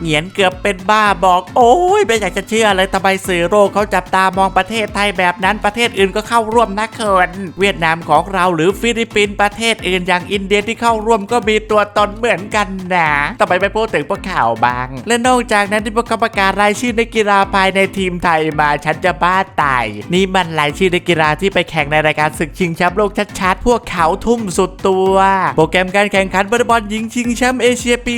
เหงียนเกือบเป็นบ้าบอก โอ้ยไม่อยากจะเชื่อเลยทำไมสื่อโลกเขาจับตามองประเทศไทยแบบนั้นประเทศอื่นก็เข้าร่วมนะเคินเวียดนามของเราหรือฟิลิปปินส์ประเทศอื่นอย่างอินเดียที่เข้าร่วมก็มีตัวตนเหมือนกันนะทำไมไม่พูดถึงพวกข่าวบาง และนอกจากนั้นที่พวกเขาประกาศรายชื่อในกีฬาภายในทีมไทยมาฉันจะบ้าตาย นี่มันรายชื่อนักกีฬาที่ไปแข่งในรายการศึกชิงแชมป์โลกชัดๆพวกเขาทุ่มสุดตัว โปรแกรมการแข่งขันวอลเลย์บอลหญิงชิงแชมป์เอเชียปี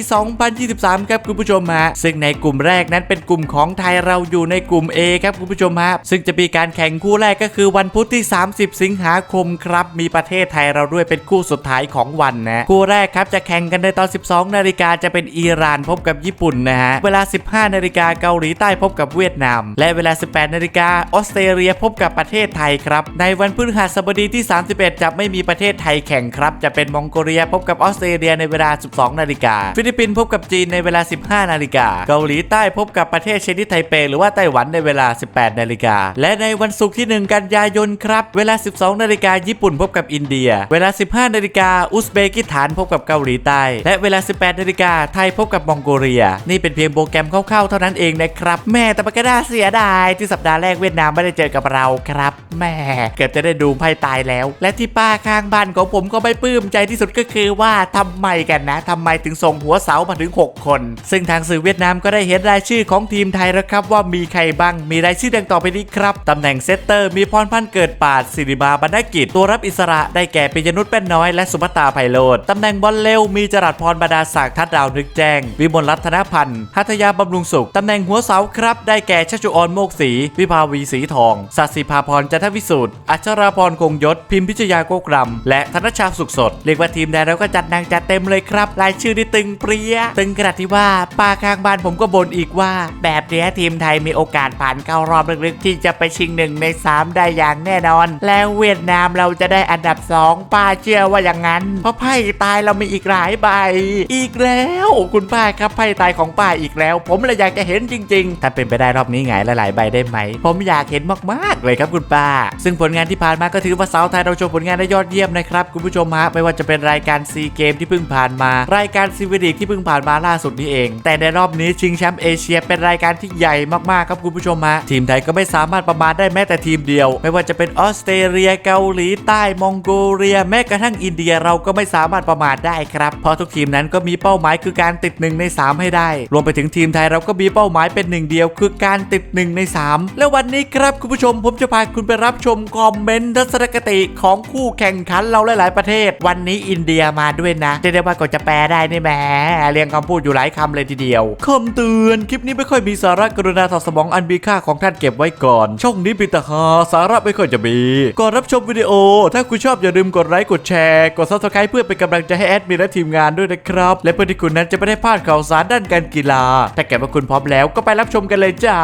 2023 ครับคุณผู้ชมฮะซึ่งในกลุ่มแรกนั้นเป็นกลุ่มของไทยเราอยู่ในกลุ่ม A ครับคุณผู้ชมฮะซึ่งจะมีการแข่งคู่แรกก็คือวันพุธที่ 30 สิงหาคมครับ มีประเทศไทยเราด้วยเป็นคู่สุดท้ายของวันนะคู่แรกครับจะแข่งกันในตอน 12 นาฬิกาจะเป็นอิหร่านพบกับญี่ปุ่นนะฮะเวลา 15 นาฬิกาเกาหลีใต้พบกับเวียดนาม และเวลา 18 นาฬิกาออสเตรเลียพบกับประเทศไทยครับในวันพฤหัสบดีที่ 31 จะไม่มีประเทศไทยแข่งครับจะเป็นมองโกเลียพบกับออสเตรเลียในเวลา 12 นาฬิกาฟิลิปปินส์พบกับจีนในเวลา 15 นาฬิกา เกาหลีใต้พบกับประเทศเชนิไทเปหรือว่าไต้หวันในเวลา 18 นาฬิกา และในวันศุกร์ที่ 1 กันยายนครับ เวลา 12 นาฬิกาญี่ปุ่นพบกับอินเดีย เวลา 15 นาฬิกาอุซเบกิสถานพบกับเกาหลีใต้ และเวลา 18 นาฬิกาไทยพบกับมองโกเลีย นี่เป็นเพียงโปรแกรมคร่าวๆเท่านั้นเองนะครับ แม่แต่มันก็น่าเสียดายที่สัปดาห์แรกเวียดนามไม่ได้เจอกับเราครับแม่เกือบจะได้ดูไพ่ตายแล้ว และที่ป้าข้างบ้านของผมก็ไม่ปลื้มใจที่สุดก็คือว่าทำไมกันนะทำไมถึงส่งหัวเสามาถึง 6 คน ซึ่งทางสื่อเวียดนามก็ได้เห็นรายชื่อของทีมไทยแล้วครับ ว่ามีใครบ้าง มีรายชื่อดังต่อไปนี้ครับ ตำแหน่งเซตเตอร์ มีพรพันธ์เกิดปาดสิริมาบรรณกิจ ตัวรับอิสระได้แก่ปิยนุชแป้นน้อยและสุภตตาไพโรธตำแหน่งบอลเร็วมีจรัสพรบดาศักดิ์ทัดดาวนึกแจ้ง วิมลรัตนพันธ์หัตยาบำรุงสุข ตำแหน่งหัวเสาครับ ได้แก่ชัชจุออนโมกศรีวิภาวีสีทองสัสิภาพรจันทวิสูตรอัชราพรคงยศ พิมพิชยาโกกรัมและธนชาสุขสดเรียกว่าทีมแดนเราก็จัดนางจัดเต็มเลยครับ รายชื่อที่ตึงเปรี้ยตึงขนาดที่ว่าป้าข้างบ้านผมก็บ่นอีกว่า แบบนี้ทีมไทยมีโอกาสผ่านเข้ารอบลึกๆที่จะไปชิงหนึ่งใน 3 ได้อย่างแน่นอน แล้วเวียดนามเราจะได้อันดับ 2 ป้าเชื่อว่าอย่างนั้น เพราะไพ่ตายเรามีอีกหลายใบ อีกแล้วคุณป้าครับไพ่ตายของป้าอีกแล้ว ผมเลยอยากจะเห็นจริง ๆ ถ้าเป็นไปได้รอบนี้ไงหลายๆใบได้ไหม ผมอยากเห็นมากๆเลยครับคุณป้า ซึ่งผลงานที่ผ่านมาก็ถือว่าสาวไทยเราโชว์ผลงานได้ยอดเยี่ยมนะครับคุณผู้ชมฮะไม่ว่าจะเป็นรายการซีเกมที่เพิ่งผ่านมา รายการซีวิดิกที่เพิ่งผ่านมาล่าสุดนี้เอง แต่ในรอบนี้ชิงแชมป์เอเชียเป็นรายการที่ใหญ่มากๆครับคุณผู้ชมฮะทีมไทยก็ไม่สามารถประมาทได้แม้แต่ทีมเดียว ไม่ว่าจะเป็นออสเตรเลียเกาหลีใต้มองโกเลีย แม้กระทั่งอินเดียเราก็ไม่สามารถประมาทได้ครับเพราะทุกทีมนั้นก็มีเป้าหมายคือการติดหนึ่งใน3 ให้ได้ รวมไปถึงทีมไทยเราก็มีเป้าหมายเป็นหนึ่งเดียว คือการติดหนึ่งใน3 และวันนี้ครับคุณผู้ชมผมจะพาคุณไปรับชมคอมเมนต์ทัศนคติของคู่แข่งขันเราหลาย ๆประเทศ วันนี้อินเดียมาด้วยนะเรียกได้ว่าก็จะแปลได้นี่แหมเรียงคำพูดอยู่หลายคำเลยทีเดียวคำเตือนคลิปนี้ไม่ค่อยมีสาระกรุณาถอดสมองอันมีค่าของท่านเก็บไว้ก่อน ช่องนี้ป็นตาหาสาระไม่ค่อยจะมีก่อนรับชมวิดีโอ ถ้าคุณชอบอย่าลืมกดไลค์กดแชร์กดซับสไครป์เพื่อเป็นกำลังใจให้แอดมินและทีมงานด้วยนะครับ และเพื่อที่คุณนั้นจะไม่ได้พลาดข่าวสารด้านการกีฬาถ้าเกิดว่าคุณพร้อมแล้วก็ไปรับชมกันเลยจ้า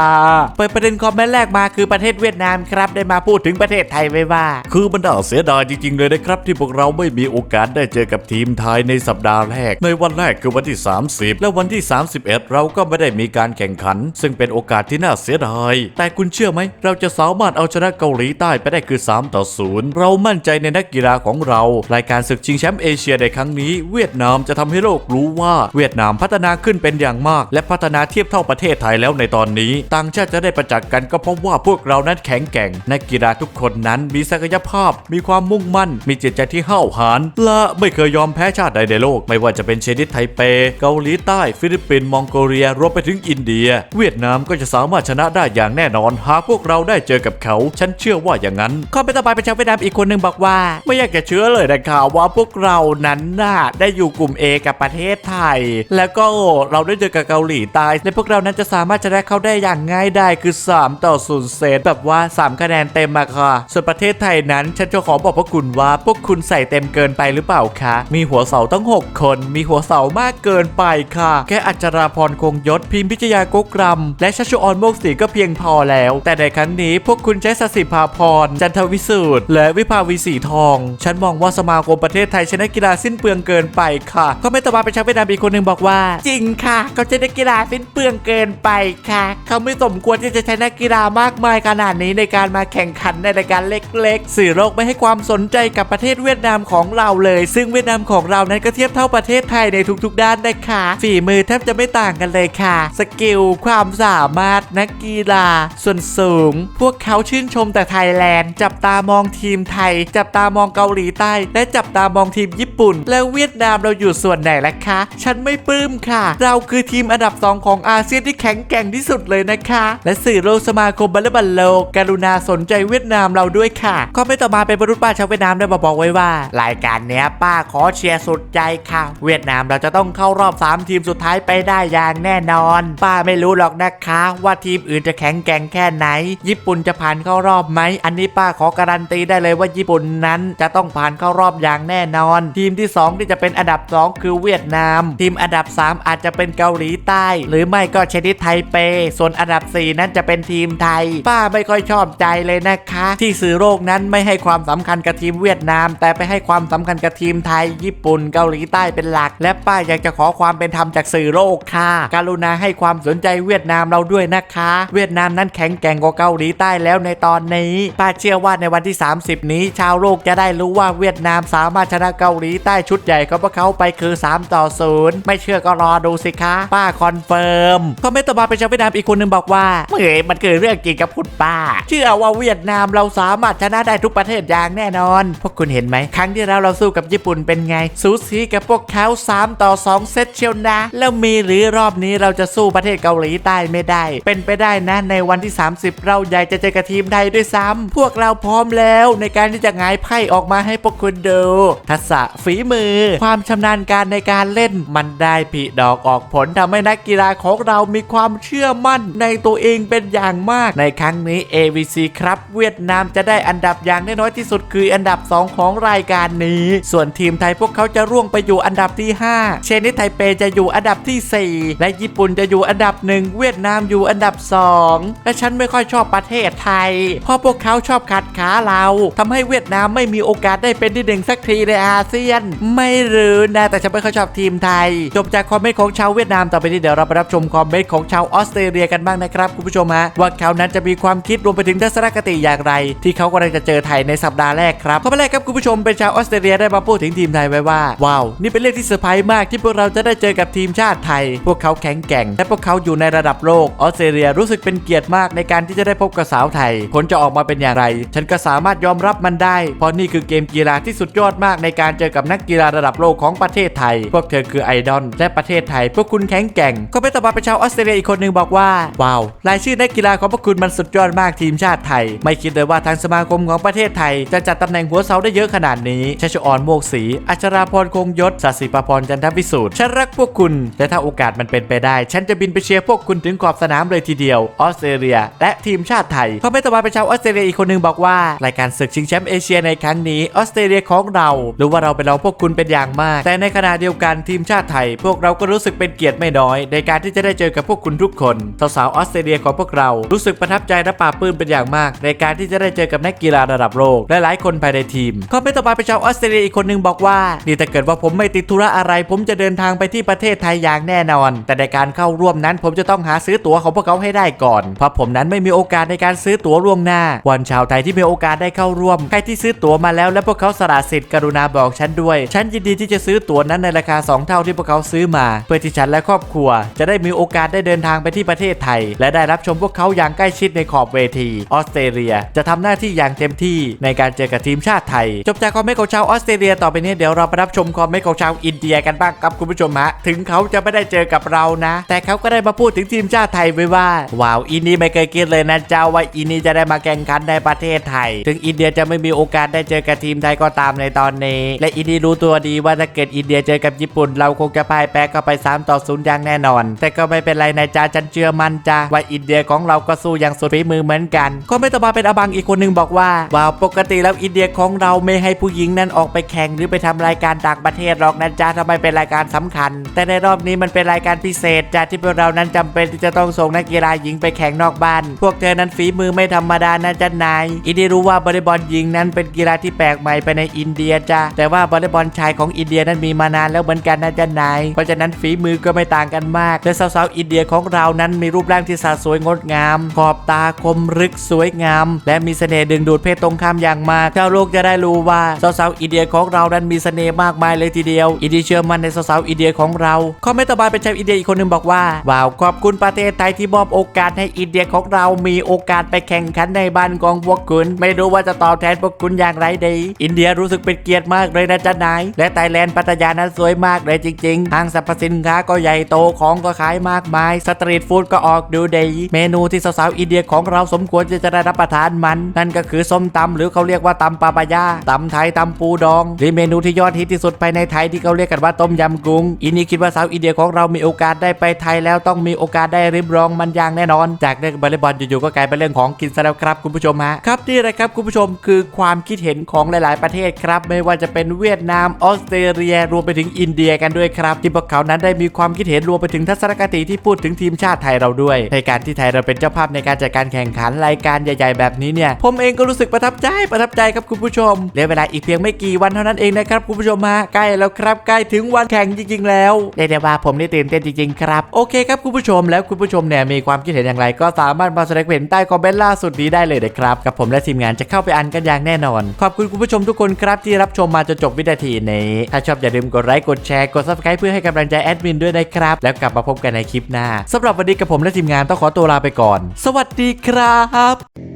เปิดประเด็นคอมเมนต์แรกมาคือประเทศเวียดนามครับได้มาพูดถึงประเทศไทยไว้ว่า คือมันน่าเสียดายจริงๆเลยนะครับที่พวกเราไม่มีีโอกาสได้เจอกับทีมไทยในสัปดาห์แรก ในวันแรกคือวันที่ 30 และวันที่ 31 เราก็ไม่ได้มีการแข่งขัน ซึ่งเป็นโอกาสที่น่าเสียดาย แต่คุณเชื่อไหม เราจะสามารถเอาชนะเกาหลีใต้ไปได้คือ 3 ต่อ 0 เรามั่นใจในนักกีฬาของเรา รายการศึกชิงแชมป์เอเชียในครั้งนี้ เวียดนามจะทำให้โลกรู้ว่าเวียดนามพัฒนาขึ้นเป็นอย่างมาก และพัฒนาเทียบเท่าประเทศไทยแล้วในตอนนี้ ต่างชาติจะได้ประจักษ์กันก็เพราะว่าพวกเรานั้นแข็งแกร่งนักกีฬาทุกคนนั้นมีศักยภาพ มีความมุ่งมั่น มีจิตใจที่ห้าวหาญและไม่เคยยอมแพ้ชาติใดในโลก ไม่ว่าจะเป็นเชนิดไทเป เกาหลีใต้ ฟิลิปปินส์มองโกเลียรวมไปถึงอินเดีย เวียดนามก็จะสามารถชนะได้อย่างแน่นอน หากพวกเราได้เจอกับเขา ฉันเชื่อว่าอย่างนั้นข้อเป็นต่อไปเป็นชาวเวียดนามอีกคนหนึ่งบอกว่า ไม่อยากจะเชื่อเลยนะครับว่าพวกเรานั้นน่ะได้อยู่กลุ่ม A กับประเทศไทย แล้วก็เราได้เจอกับเกาหลีใต้และพวกเรานั้นจะสามารถชนะเขาได้อย่างง่ายได้คือ 3 ต่อ0เซตแบบว่า 3 คะแนนเต็มมาค่ะ ส่วนประเทศไทยนั้น ฉันจะขอบอกพวกคุณว่าพวกคุณใส่เต็มเกินนไปหรือเปล่าคะ มีหัวเสาตั้ง 6 คน มีหัวเสามากเกินไปค่ะ แค่อัจราพรคงยศ พิมพิชยากุกรัม และชัชออนโมกศรีก็เพียงพอแล้ว แต่ในครั้งนี้พวกคุณใช้สสิภาพร จันทวิสูตรและวิภาวีสีทอง ฉันมองว่าสมาคมประเทศไทยชนะกีฬาสิ้นเปลืองเกินไปค่ะก็ไม่ต่อมาเป็นชาวเวียดนามอีกคนหนึ่งบอกว่า จริงค่ะ เขาจะกีฬาสิ้นเปลืองเกินไปค่ะ เขาไม่สมควรที่จะใช้นักกีฬามากมายขนาดนี้ในการมาแข่งขันในรายการเล็กๆสื่อโลกไม่ให้ความสนใจกับประเทศเวียดนามของเราเลย ซึ่งเวียดนามของเรานั้นก็เทียบเท่าประเทศไทยในทุกๆ ด้านนะคะฝีมือแทบจะไม่ต่างกันเลยค่ะ สกิลความสามารถนักกีฬา ส่วนสูง พวกเขาชื่นชมแต่ไทยแลนด์ จับตามองทีมไทย จับตามองเกาหลีใต้ และจับตามองทีมญี่ปุ่น แล้วเวียดนามเราอยู่ส่วนไหนล่ะคะ ฉันไม่ปลื้มค่ะ เราคือทีมอันดับ2ของอาเซียนที่แข็งแกร่งที่สุดเลยนะคะ และสื่อโลกสมาคมบัลเลย์บอลโลกกรุณาสนใจเวียดนามเราด้วยค่ะก็ไม่ต่อมาเป็นบรรลุป้าชาวเวียดนามได้บอกไว้ว่า รายการเนี้ยป้าขอเชียร์สุดใจค่ะ เวียดนามเราจะต้องเข้ารอบ 3 ทีมสุดท้ายไปได้อย่างแน่นอน ป้าไม่รู้หรอกนะคะ ว่าทีมอื่นจะแข็งแกร่งแค่ไหน ญี่ปุ่นจะผ่านเข้ารอบไหม อันนี้ป้าขอการันตีได้เลยว่าญี่ปุ่นนั้นจะต้องผ่านเข้ารอบอย่างแน่นอน ทีมที่ 2 ที่จะเป็นอันดับ 2 คือเวียดนาม ทีมอันดับ 3 อาจจะเป็นเกาหลีใต้ หรือไม่ก็ชนิดไทเป ส่วนอันดับ 4 นั้นจะเป็นทีมไทย ป้าไม่ค่อยชอบใจเลยนะคะ ที่สื่อโลกนั้นไม่ให้ความสำคัญกับทีมเวียดนาม แต่ไปให้ความสำคัญกับทีมไทย ญี่ปุ่นเกาหลีใต้เป็นหลัก และป้าอยากจะขอความเป็นธรรมจากสื่อโลกค่ะกรุณาให้ความสนใจเวียดนามเราด้วยนะคะ เวียดนามนั้นแข็งแกร่งกว่าเกาหลีใต้แล้วในตอนนี้ ป้าเชื่อว่าในวันที่ 30 นี้ ชาวโลกจะได้รู้ว่าเวียดนามสามารถชนะเกาหลีใต้ชุดใหญ่ของพวกเขาไปคือ 3 ต่อ 0 ไม่เชื่อก็รอดูสิคะ ป้าคอนเฟิร์มก็ไม่ต่อมาเป็นชาวเวียดนามอีกคนหนึ่งบอกว่าเมื่อยมันคือเรื่องจริงกับคุณป้า เชื่อว่าเวียดนามเราสามารถชนะได้ทุกประเทศอย่างแน่นอน พวกคุณเห็นไหมครั้งที่แล้วเราสู้กับญี่ปุ่นเป็นไง สูสีกับพวกเขา3ต่อ 2 เซตเชียวนะ แล้วมีหรือรอบนี้เราจะสู้ประเทศเกาหลีใต้ไม่ได้ เป็นไปได้นะ ในวันที่ 30 เราใหญ่จะเจอกับทีมไทยด้วยซ้ำพวกเราพร้อมแล้วในการที่จะงายไพ่ออกมาให้พวกคุณดูทักษะฝีมือ ความชำนาญการในการเล่นมันได้ผลดอกออกผลทำให้นักกีฬาของเรามีความเชื่อมั่นในตัวเองเป็นอย่างมากในครั้งนี้ AVC ครับ เวียดนามจะได้อันดับอย่างน้อยที่สุดคืออันดับ 2 ของรายการนี้ส่วนทีมไทยพวกเขาจะร่วงไปอยู่อันดับที่ 5 เชนิดไทเปจะอยู่อันดับที่ 4 และญี่ปุ่นจะอยู่อันดับหนึ่งเวียดนามอยู่อันดับ 2 และฉันไม่ค่อยชอบประเทศไทย เพราะพวกเขาชอบขัดขาเราทำให้เวียดนามไม่มีโอกาสได้เป็นที่หนึ่งสักทีในอาเซียน ไม่หรู้นะแต่ฉันไม่ค่อยชอบทีมไทย จบจากคอมเมนต์ของชาวเวียดนามต่อไปนี้เดี๋ยวเราไปรับชมคอมเมนต์ของชาวออสเตรเลียกันบ้างนะครับคุณผู้ชมฮะว่าเขานั้นจะมีความคิดรวมไปถึงทัศนคติอย่างไร ที่เขากำลังจะเจอไทยในสัปดาห์แรกครับข้อแรกครับคุณผู้ชมเป็นชาวออสเตรเลียได้มาพูดถึงทีมไทยไว้ว่า ว้าว นี่เป็นเรื่องที่เซอร์ไพรส์มากที่พวกเราจะได้เจอกับทีมชาติไทย พวกเขาแข็งแกร่ง และพวกเขาอยู่ในระดับโลก ออสเตรเลียรู้สึกเป็นเกียรติมากในการที่จะได้พบกับสาวไทย ผลจะออกมาเป็นอย่างไร ฉันก็สามารถยอมรับมันได้ เพราะนี่คือเกมกีฬาที่สุดยอดมากในการเจอกับนักกีฬาระดับโลกของประเทศไทย พวกเธอคือไอดอลและประเทศไทย พวกคุณแข็งแกร่ง ก็ไม่ต่อมาเป็นชาวออสเตรเลียอีกคนหนึ่งบอกว่า ว้าว รายชื่อนักกีฬาของพวกคุณมันสุดยอดมากทีมชาติไทย ไม่คิดเลยว่าทางสมาคมของประเทศไทย จะจัดตำแหน่งหัวเสาได้เยอะขนาดนี้ชชออนโมกศรีอัชราพรคงยศสศิปพรจันทวิสูตรฉันรักพวกคุณ และถ้าโอกาสมันเป็นไปได้ ฉันจะบินไปเชียร์พวกคุณถึงขอบสนามเลยทีเดียว ออสเตรเลีย และทีมชาติไทยเขาไม่ต่อมาเป็นชาวออสเตรเลียอีกคนหนึ่งบอกว่า รายการศึกชิงแชมป์เอเชียในครั้งนี้ออสเตรเลียของเรารู้ว่าเราเป็นเราพวกคุณเป็นอย่างมาก แต่ในขณะเดียวกันทีมชาติไทย พวกเราก็รู้สึกเป็นเกียรติไม่น้อย ในการที่จะได้เจอกับพวกคุณทุกคนสาวๆออสเตรเลียของพวกเรารู้สึกประทับใจและปลาปื้มเป็นอย่างมาก ในการที่จะได้เจอกับนักกีฬาระดับโลกและหลายคนภายในทีมเขาไม่ต่อมาเป็นชาวออสสเตรเลียอีกคนหนึ่งบอกว่า นี่ถ้าเกิดว่าผมไม่ติดธุระอะไร ผมจะเดินทางไปที่ประเทศไทยอย่างแน่นอน แต่ในการเข้าร่วมนั้นผมจะต้องหาซื้อตั๋วของพวกเขาให้ได้ก่อน เพราะผมนั้นไม่มีโอกาสในการซื้อตั๋วล่วงหน้า วันชาวไทยที่มีโอกาสได้เข้าร่วม ใครที่ซื้อตั๋วมาแล้วและพวกเขาสละสิทธิ์กรุณาบอกฉันด้วย ฉันยินดีที่จะซื้อตั๋วนั้นในราคา 2 เท่าที่พวกเขาซื้อมา เพื่อที่ฉันและครอบครัว จะได้มีโอกาสได้เดินทางไปที่ประเทศไทย และได้รับชมพวกเขาอย่างใกล้ชิดในขอบเวที ออสเตรเลีย จะทำหน้าที่อย่างเต็มที่ในการเจอกับทีมชาติไทย จบจากคอมเมนต์ของชาวออสเตรเลียต่อไปนี้เดี๋ยวเราไปรับชมคอมเมนต์ของชาวอินเดียกันบ้างครับคุณผู้ชมฮะถึงเขาจะไม่ได้เจอกับเรานะ แต่เขาก็ได้มาพูดถึงทีมชาติไทยไว้ว่าว้าวอินนี่ไม่เคยคิดเลยนะเจ้าว่าอินนี่จะได้มาแข่งขันในประเทศไทย ถึงอินเดียจะไม่มีโอกาสได้เจอกับทีมไทยก็ตามในตอนนี้ และอินนี่รู้ตัวดีว่าถ้าเกิดอินเดียเจอกับญี่ปุ่น เราคงจะพ่ายแพ้เข้าไป3ต่อ0อย่างแน่นอน แต่ก็ไม่เป็นไรนะจ้าฉันเชื่อมั่นจ้าว่าอินเดียของเราก็สู้อย่างสุดฝีมือเหมือนกันก็ไม่ต่อมาเป็นอบังอีกคนหนึงบอกว่าว้าวปกติแล้วอินเดียของเราไม่ให้ผู้หญิงนั้นออกไปแข่งหรือไปทำรายการต่างประเทศหรอกนะจ้าทำไมเป็นรายการสำคัญ แต่ในรอบนี้มันเป็นรายการพิเศษจ้าที่พวกเรานั้นจำเป็นที่จะต้องส่งนักกีฬาหญิงไปแข่งนอกบ้าน พวกเธอนั้นฝีมือไม่ธรรมดานะจ้านายอินดียรู้ว่าบอลเลย์บอลหญิงนั้นเป็นกีฬาที่แปลกใหม่ไปในอินเดียจ้าแต่ว่าบอลเลย์บอลชายของอินเดียนั้นมีมานานแล้วเหมือนกันนะจ้านายเพราะฉะนั้นฝีมือก็ไม่ต่างกันมากและสาวๆอินเดียของเรานั้นมีรูปร่างที่สะสวยงดงาม ขอบตาคมรึกสวยงาม และมีเสน่ห์ดึงดูดเพศตรงข้ามอย่างมากชาวโลกจะได้รู้ว่าสาวๆอินเดียของเรานั้นมีเสน่ห์มากมายเลยทีเดียว อินเดียเชื่อมั่นในสาวๆอินเดียของเราคอมเมนต์ต่อมาเป็นชาวอินเดียอีกคนหนึงบอกว่าว้าวขอบคุณประเทศไทยที่มอบโอกาสให้อินเดียของเรามีโอกาสไปแข่งขันในบ้านของพวกคุณ ไม่รู้ว่าจะตอบแทนพวกคุณอย่างไรดี อินเดียรู้สึกเป็นเกียรติมากเลยนะจ๊ะนายและไทยแลนด์พัทยานั้นสวยมากเลยจริงๆห้างสรรพสินค้าก็ใหญ่โตของก็ขายมากมาย สตรีทฟู้ดก็ออกดูดีเมนูที่สาวๆอินเดียของเราสมควรจะจะได้รับประทานมัน นั่นก็คือส้มตำหรือเขาเรียกว่าตำปาปายาตำไทยตำปูดองหรือเมนูที่ยอดฮิตที่สุดภายในไทยที่เขาเรียกกันว่าต้มยำกุ้งอินนี่คิดว่าสาวอินเดียของเรามีโอกาสได้ไปไทยแล้วต้องมีโอกาสได้ริมรองมันอย่างแน่นอน จากเรื่องวอลลย์บอลอยู่ๆก็กลายเป็นเรื่องของกินซะแล้วครับคุณผู้ชมฮะครับนี่แหละครับคุณผู้ชมคือความคิดเห็นของหลาย ๆ ประเทศครับ ไม่ว่าจะเป็นเวียดนามออสเตรเลียรวมไปถึงอินเดียกันด้วยครับ ที่พวกเขานั้นได้มีความคิดเห็นรวมไปถึงทัศนคติที่พูดถึงทีมชาติไทยเราด้วย ในการที่ไทยเราเป็นเจ้าภาพในการจัดการแข่งขันรายการใหญ่ ๆ แบบนี้เนี่ยผมเองก็รู้สึกประทับใจประทับใจครับคุณผู้ชมเหลือเวลาอีกเพียงไม่กี่วันเท่านั้นเองนะครับคุณผู้ชมฮะใกล้แล้วครับใกล้ถึงวันแข่งจริง ๆ แล้วเรียกได้ว่าผมได้ตื่นเต้นจริง ๆ ครับ โอเคครับคุณผู้ชมแล้วคุณผู้ชมเนี่ยมีความคิดเห็นอย่างไร ก็สามารถมาแสดงเห็นใต้คอมเมนต์ล่าสุดนี้ได้เลยนะครับกับผมและทีมงานจะเข้าไปอ่านกันอย่างแน่นอน ขอบคุณคุณผู้ชมทุกคนครับที่รับชมมาจนจบวินาทีนี้ถ้าชอบอย่าลืมกดไลค์กดแชร์กด subscribe เพื่อให้กำลังใจแอดมินด้วยนะครับแล้วกลับมาพบกันในคลิปหน้าสำหรับวันนี้กับผมและทีมงานต้องขอตัวลาไปก่อน สวัสดีครับ